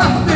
아,